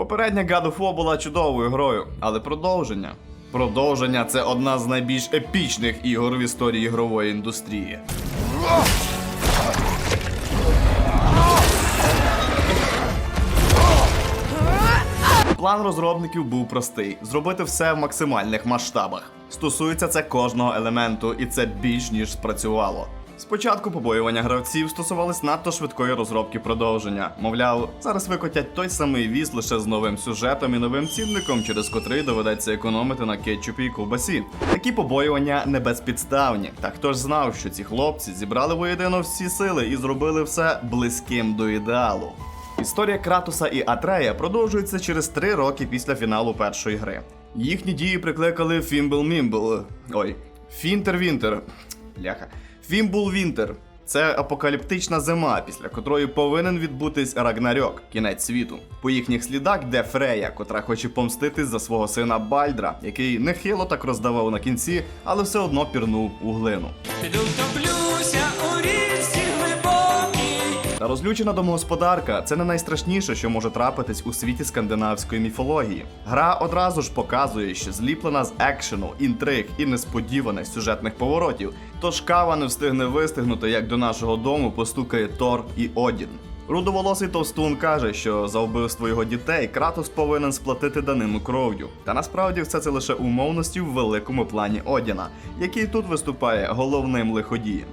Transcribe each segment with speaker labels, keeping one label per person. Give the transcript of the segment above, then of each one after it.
Speaker 1: Попередня God of War була чудовою грою, але продовження. Продовження це одна з найбільш епічних ігор в історії ігрової індустрії. План розробників був простий: зробити все в максимальних масштабах. Стосується це кожного елементу, і це більш ніж спрацювало. Спочатку побоювання гравців стосувались надто швидкої розробки продовження. Мовляв, зараз викотять той самий віз лише з новим сюжетом і новим цінником, через котрий доведеться економити на кетчупі і ковбасі. Такі побоювання не безпідставні. Та хто ж знав, що ці хлопці зібрали воєдино всі сили і зробили все близьким до ідеалу. Історія Кратуса і Атрея продовжується через три роки після фіналу першої гри. Їхні дії прикликали Фімбл Мімбл. Ой, Фінтер Вінтер. Бляха. Фімбул Вінтер. Це апокаліптична зима, після котрої повинен відбутись Рагнарьок, кінець світу. По їхніх слідах де Фрея, котра хоче помститись за свого сина Бальдра, який нехило так роздавав на кінці, але все одно пірнув у глину.
Speaker 2: Піду
Speaker 1: розлючена домогосподарка це не найстрашніше, що може трапитись у світі скандинавської міфології. Гра одразу ж показує, що зліплена з екшену, інтриг і несподіваних сюжетних поворотів. Тож кава не встигне вистигнути, як до нашого дому постукає Тор і Одін. Рудоволосий товстун каже, що за вбивство його дітей Кратос повинен сплатити данину кров'ю. Та насправді все це лише умовності в великому плані Одіна, який тут виступає головним лиходієм.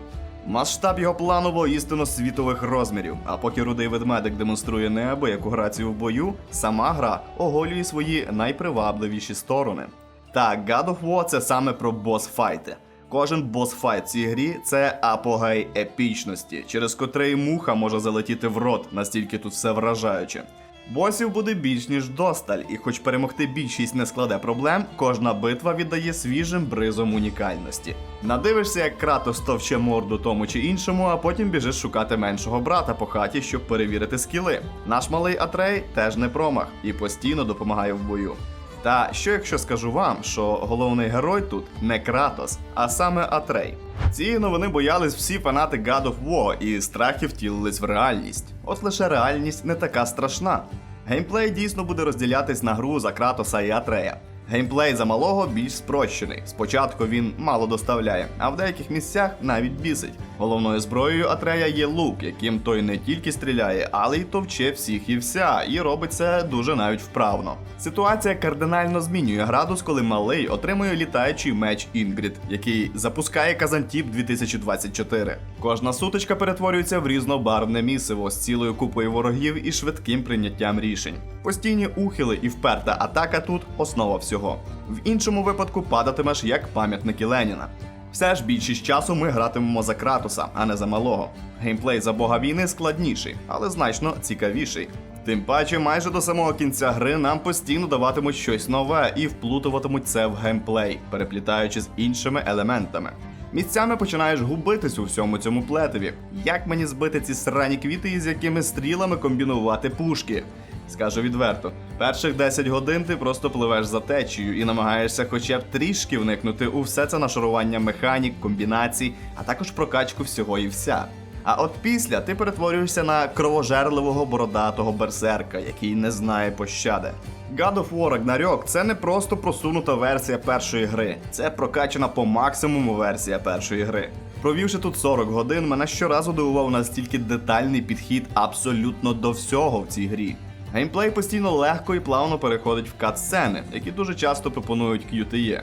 Speaker 1: Масштаб його плану воістину світових розмірів. А поки рудий ведмедик демонструє неабияку грацію в бою, сама гра оголює свої найпривабливіші сторони. Так, God of War це саме про босфайти. Кожен босфайт в цій грі це апогей епічності, через котрий муха може залетіти в рот, настільки тут все вражаюче. Босів буде більш ніж досталь, і хоч перемогти більшість не складе проблем, кожна битва віддає свіжим бризом унікальності. Надивишся, як Кратос товче морду тому чи іншому, а потім біжиш шукати меншого брата по хаті, щоб перевірити скіли. Наш малий Атрей теж не промах і постійно допомагає в бою. Та що якщо скажу вам, що головний герой тут не Кратос, а саме Атрей? Цієї новини боялись всі фанати God of War і страхи втілились в реальність. От лише реальність не така страшна. Геймплей дійсно буде розділятись на гру за Кратоса і Атрея. Геймплей за малого більш спрощений. Спочатку він мало доставляє, а в деяких місцях навіть бісить. Головною зброєю Атрея є лук, яким той не тільки стріляє, але й товче всіх і вся, і робить це дуже навіть вправно. Ситуація кардинально змінює градус, коли малий отримує літаючий меч Інгрід, який запускає Казантіп 2024. Кожна сутичка перетворюється в різнобарвне місиво з цілою купою ворогів і швидким прийняттям рішень. Постійні ухили і вперта атака тут основа всього. В іншому випадку падатимеш як пам'ятники Леніна. Все ж більшість часу ми гратимемо за Кратуса, а не за малого. Геймплей за бога війни складніший, але значно цікавіший. Тим паче, майже до самого кінця гри нам постійно даватимуть щось нове і вплутуватимуть це в геймплей, переплітаючи з іншими елементами. Місцями починаєш губитись у всьому цьому плетеві. Як мені збити ці срані квіти, із якими стрілами комбінувати пушки? Скажу відверто, перших 10 годин ти просто пливеш за течією і намагаєшся хоча б трішки вникнути у все це нашарування механік, комбінацій, а також прокачку всього і вся. А от після ти перетворюєшся на кровожерливого бородатого берсерка, який не знає пощади. God of War Ragnarok – це не просто просунута версія першої гри, це прокачана по максимуму версія першої гри. Провівши тут 40 годин, мене щоразу дивував настільки детальний підхід абсолютно до всього в цій грі. Геймплей постійно легко і плавно переходить в кат-сцени, які дуже часто пропонують QTE.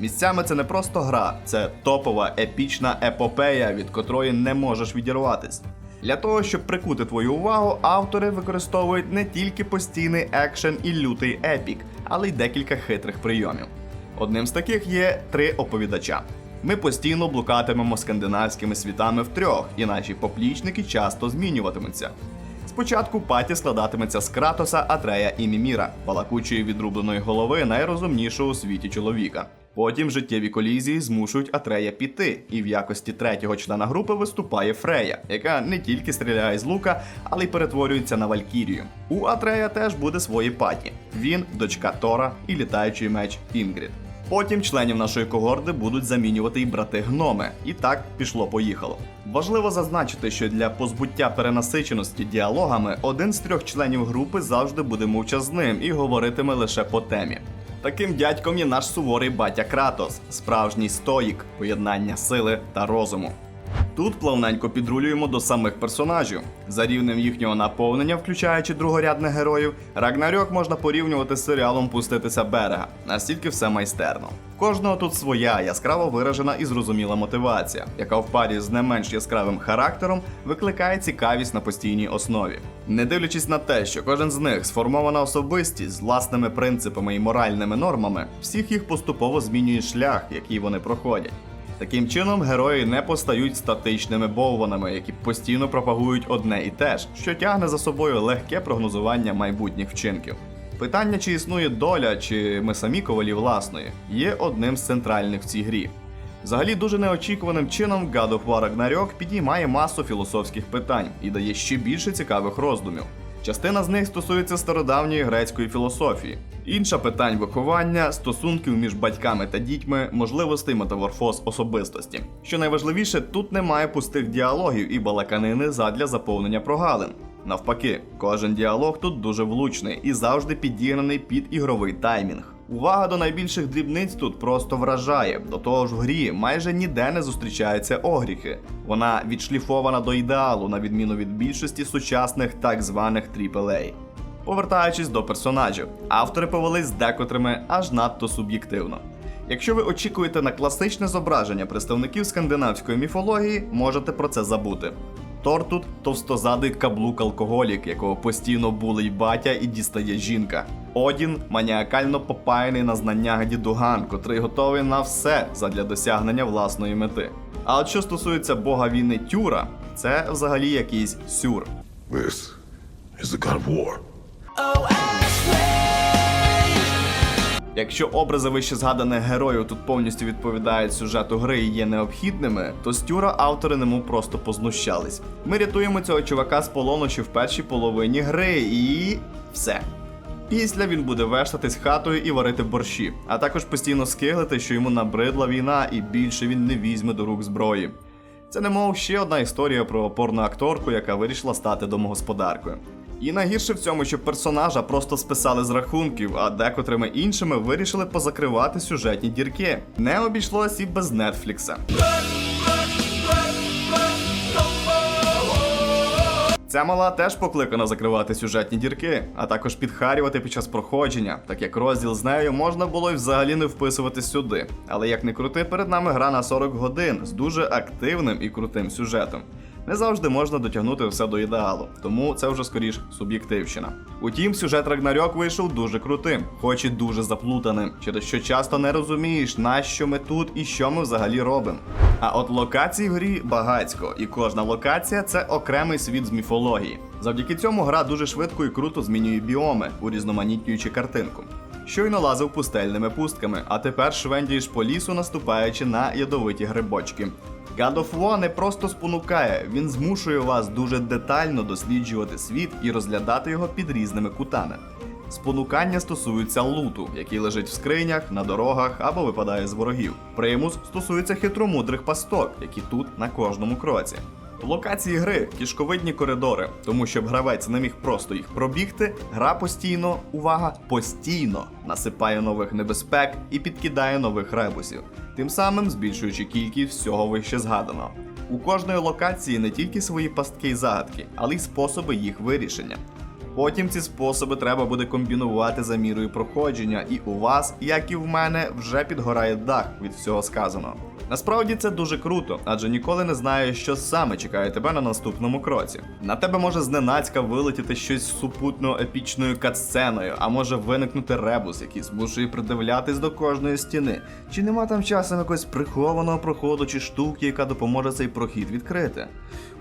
Speaker 1: Місцями це не просто гра, це топова епічна епопея, від котрої не можеш відірватись. Для того, щоб прикути твою увагу, автори використовують не тільки постійний екшен і лютий епік, але й декілька хитрих прийомів. Одним з таких є три оповідача. Ми постійно блукатимемо скандинавськими світами втрьох, і наші поплічники часто змінюватимуться. Спочатку паті складатиметься з Кратоса, Атрея і Міміра, балакучої відрубленої голови найрозумнішого у світі чоловіка. Потім життєві колізії змушують Атрея піти, і в якості третього члена групи виступає Фрея, яка не тільки стріляє з лука, але й перетворюється на Валькірію. У Атрея теж буде свої паті. Він дочка Тора і літаючий меч Інгрід. Потім членів нашої когорди будуть замінювати й брати гноми. І так пішло-поїхало. Важливо зазначити, що для позбуття перенасиченості діалогами один з трьох членів групи завжди буде мовчазним і говоритиме лише по темі. Таким дядьком є наш суворий батя Кратос, справжній стоїк, поєднання сили та розуму. Тут плавненько підрулюємо до самих персонажів. За рівнем їхнього наповнення, включаючи другорядних героїв, Рагнарьок можна порівнювати з серіалом Пуститися берега. Настільки все майстерно. Кожного тут своя яскраво виражена і зрозуміла мотивація, яка в парі з не менш яскравим характером викликає цікавість на постійній основі. Не дивлячись на те, що кожен з них сформована особистість з власними принципами і моральними нормами, всіх їх поступово змінює шлях, який вони проходять. Таким чином, герої не постають статичними бовванами, які постійно пропагують одне і те ж, що тягне за собою легке прогнозування майбутніх вчинків. Питання, чи існує доля, чи ми самі ковалі власної, є одним з центральних в цій грі. Взагалі, дуже неочікуваним чином God of підіймає масу філософських питань і дає ще більше цікавих роздумів. Частина з них стосується стародавньої грецької філософії, інша питань виховання, стосунків між батьками та дітьми, можливостей метаморфоз особистості. Що найважливіше, тут немає пустих діалогів і балаканини задля заповнення прогалин. Навпаки, кожен діалог тут дуже влучний і завжди підігнаний під ігровий таймінг. Увага до найбільших дрібниць тут просто вражає. До того ж, в грі майже ніде не зустрічаються огріхи. Вона відшліфована до ідеалу, на відміну від більшості сучасних так званих AAA. Повертаючись до персонажів, автори повелись з декотрими аж надто суб'єктивно. Якщо ви очікуєте на класичне зображення представників скандинавської міфології, можете про це забути. Тор тут товстозадий каблук-алкоголік, якого постійно були й батя і дістає жінка. Одін маніакально попаяний на знаннях дідуган, котрий готовий на все задля досягнення власної мети. А от що стосується бога війни Тюра, це взагалі якийсь сюр.
Speaker 3: This is the God of War.
Speaker 1: Якщо образи вище згаданих героїв тут повністю відповідають сюжету гри і є необхідними, то з Тюра автори нему просто познущались. Ми рятуємо цього чувака з полону ще в першій половині гри і. все. Після він буде вештатись хатою і варити борщі, а також постійно скиглити, що йому набридла війна і більше він не візьме до рук зброї. Це немов ще одна історія про опорну акторку, яка вирішила стати домогосподаркою. І найгірше в цьому, що персонажа просто списали з рахунків, а декотрими іншими вирішили позакривати сюжетні дірки. Не обійшлось і без Нетфлікса. Ця мала теж покликана закривати сюжетні дірки, а також підхарювати під час проходження, так як розділ з нею можна було й взагалі не вписувати сюди. Але як не крути, перед нами гра на 40 годин з дуже активним і крутим сюжетом. Не завжди можна дотягнути все до ідеалу, тому це вже скоріш суб'єктивщина. Утім, сюжет Рагнарьок вийшов дуже крутим, хоч і дуже заплутаним, через що часто не розумієш, на що ми тут і що ми взагалі робимо. А от локацій в грі багацько, і кожна локація це окремий світ з міфології. Завдяки цьому гра дуже швидко і круто змінює біоми, урізноманітнюючи картинку. Щойно лазив пустельними пустками, а тепер швендієш по лісу, наступаючи на ядовиті грибочки. God of War не просто спонукає, він змушує вас дуже детально досліджувати світ і розглядати його під різними кутами. Спонукання стосуються луту, який лежить в скринях, на дорогах або випадає з ворогів. Примус стосується хитромудрих пасток, які тут на кожному кроці. Локації гри кішковидні коридори, тому щоб гравець не міг просто їх пробігти, гра постійно, увага, постійно насипає нових небезпек і підкидає нових ребусів, тим самим збільшуючи кількість всього вище згаданого. У кожної локації не тільки свої пастки й загадки, але й способи їх вирішення. Потім ці способи треба буде комбінувати за мірою проходження, і у вас, як і в мене, вже підгорає дах від всього сказаного. Насправді це дуже круто, адже ніколи не знаєш, що саме чекає тебе на наступному кроці. На тебе може зненацька вилетіти щось супутно епічною катсценою, а може виникнути ребус, який змушує придивлятись до кожної стіни. Чи нема там часом якогось прихованого проходу чи штуки, яка допоможе цей прохід відкрити?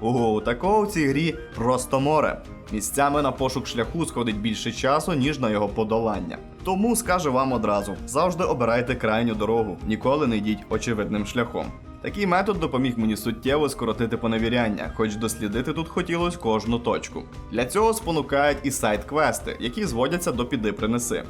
Speaker 1: Ого, такого в цій грі просто море. Місцями на пошук шляху сходить більше часу, ніж на його подолання. Тому скажу вам одразу: завжди обирайте крайню дорогу, ніколи не йдіть очевидним шляхом. Такий метод допоміг мені суттєво скоротити поневіряння, хоч дослідити тут хотілось кожну точку. Для цього спонукають і сайт-квести, які зводяться до піди принеси.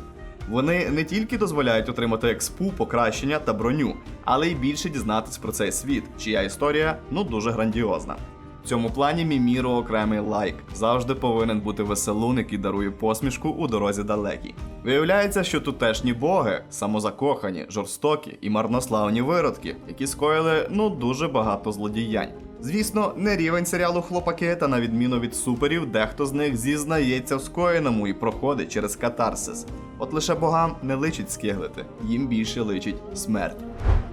Speaker 1: Вони не тільки дозволяють отримати експу, покращення та броню, але й більше дізнатись про цей світ, чия історія ну дуже грандіозна. В цьому плані Міміро окремий лайк. Завжди повинен бути веселун, який дарує посмішку у дорозі далекій. Виявляється, що тутешні боги самозакохані, жорстокі і марнославні виродки, які скоїли ну дуже багато злодіянь. Звісно, не рівень серіалу Хлопаки, та на відміну від суперів, дехто з них зізнається в скоєному і проходить через катарсис. От лише богам не личить скиглити, їм більше личить смерть.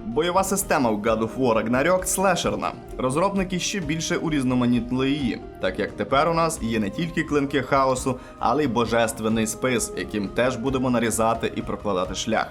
Speaker 1: Бойова система в God of War Ragnarok слешерна. Розробники ще більше урізноманітнили її, так як тепер у нас є не тільки клинки хаосу, але й божественний спис, яким теж будемо нарізати і прокладати шлях.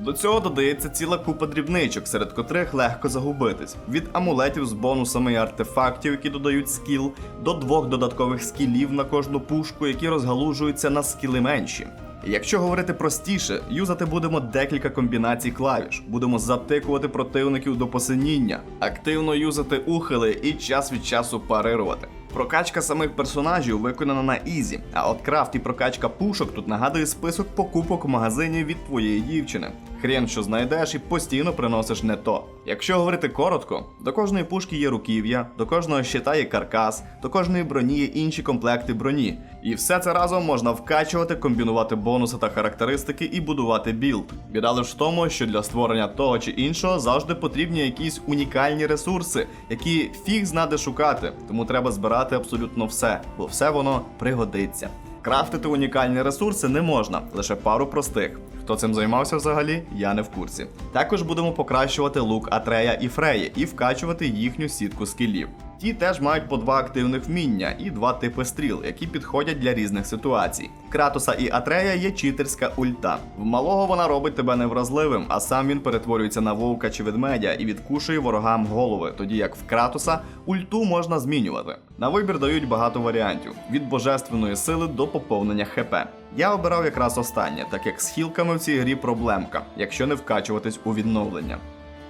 Speaker 1: До цього додається ціла купа дрібничок, серед котрих легко загубитись: від амулетів з бонусами і артефактів, які додають скіл, до двох додаткових скілів на кожну пушку, які розгалужуються на скіли менші. Якщо говорити простіше, юзати будемо декілька комбінацій клавіш, будемо затикувати противників до посиніння, активно юзати ухили і час від часу парирувати. Прокачка самих персонажів виконана на ізі, а от крафт і прокачка пушок тут нагадує список покупок в магазині від твоєї дівчини. Хрен, що знайдеш і постійно приносиш не то. Якщо говорити коротко, до кожної пушки є руків'я, до кожного щита є каркас, до кожної броні є інші комплекти броні. І все це разом можна вкачувати, комбінувати бонуси та характеристики і будувати білд. Біда лише в тому, що для створення того чи іншого завжди потрібні якісь унікальні ресурси, які фіг знаде шукати, тому треба збирати абсолютно все, бо все воно пригодиться. Крафтити унікальні ресурси не можна, лише пару простих. Хто цим займався взагалі, я не в курсі. Також будемо покращувати лук Атрея і Фреї і вкачувати їхню сітку скілів. Ті теж мають по два активних вміння і два типи стріл, які підходять для різних ситуацій. Кратоса і Атрея є читерська ульта. В малого вона робить тебе невразливим, а сам він перетворюється на вовка чи ведмедя і відкушує ворогам голови, тоді як в Кратоса ульту можна змінювати. На вибір дають багато варіантів: від божественної сили до поповнення ХП. Я обирав якраз останнє, так як з хілками в цій грі проблемка, якщо не вкачуватись у відновлення.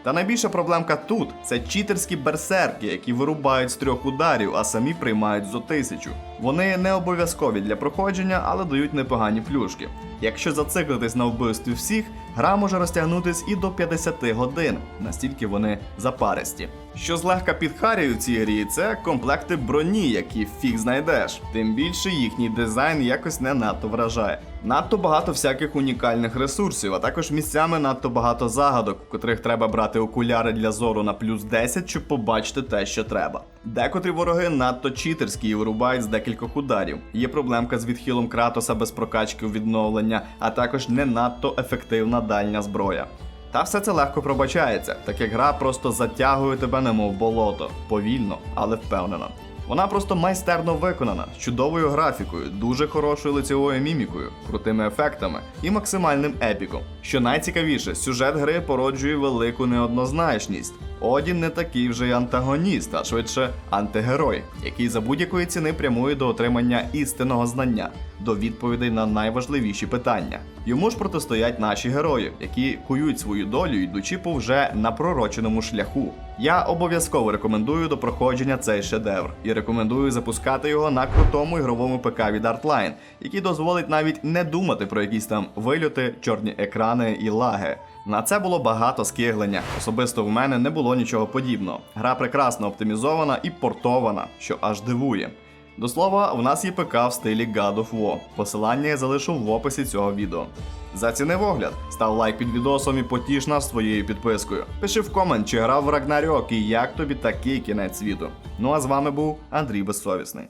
Speaker 1: Та найбільша проблемка тут це читерські берсерки, які вирубають з трьох ударів, а самі приймають зо тисячу. Вони не обов'язкові для проходження, але дають непогані плюшки. Якщо зациклитись на вбивстві всіх, гра може розтягнутись і до 50 годин, настільки вони запаристі. Що злегка підхарює в цій грі, це комплекти броні, які фіг знайдеш. Тим більше їхній дизайн якось не надто вражає. Надто багато всяких унікальних ресурсів, а також місцями надто багато загадок, в котрих треба брати окуляри для зору на плюс 10, щоб побачити те, що треба. Декотрі вороги надто читерські і вирубають з декількох ударів. Є проблемка з відхилом Кратоса без прокачки у відновлення, а також не надто ефективна дальня зброя. Та все це легко пробачається, так як гра просто затягує тебе немов болото, повільно, але впевнено. Вона просто майстерно виконана, з чудовою графікою, дуже хорошою лицевою мімікою, крутими ефектами і максимальним епіком. Що найцікавіше, сюжет гри породжує велику неоднозначність. Одін не такий вже й антагоніст, а швидше антигерой, який за будь-якої ціни прямує до отримання істинного знання, до відповідей на найважливіші питання. Йому ж протистоять наші герої, які кують свою долю, йдучи по вже напророченому шляху. Я обов'язково рекомендую до проходження цей шедевр і рекомендую запускати його на крутому ігровому ПК від Artline, який дозволить навіть не думати про якісь там вильоти, чорні екрани і лаги. На це було багато скиглення. Особисто в мене не було нічого подібного. Гра прекрасно оптимізована і портована, що аж дивує. До слова, в нас є ПК в стилі God of War. Посилання я залишу в описі цього відео. Зацінив огляд, став лайк під відосом і потіш нас своєю підпискою. Пиши в комент, чи грав в Ragnarok і як тобі такий кінець світу. Ну а з вами був Андрій Безсовісний.